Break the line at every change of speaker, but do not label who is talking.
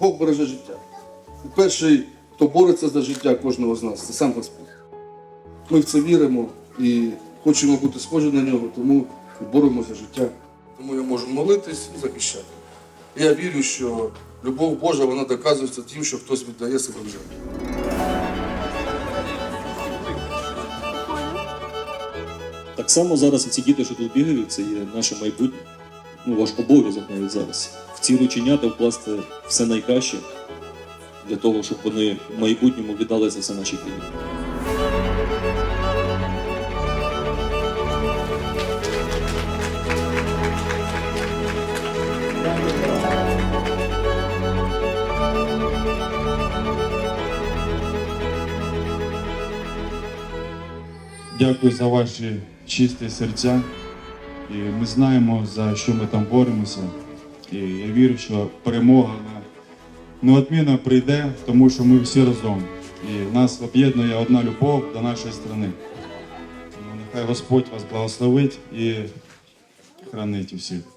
Бог береже життя. І перший, хто бореться за життя кожного з нас, це сам Господь. Ми в це віримо і хочемо бути схожі на нього, тому боремося за життя. Тому я можу молитись і захищати. Я вірю, що любов Божа вона доказується тим, що хтось віддає себе в жертву.
Так само зараз ці діти, що тут бігають, це є наше майбутнє. Ну, ваш обов'язок навіть зараз. В ці рученята вкласти все найкраще для того, щоб вони в майбутньому віддали за все нашій країні.
Дякую за ваші чисті серця. І ми знаємо, за що ми там боремося. І я вірю, що перемога неодмінно прийде, тому що ми всі разом. І нас об'єднує одна любов до нашої країни. Нехай Господь вас благословить і хранить усіх.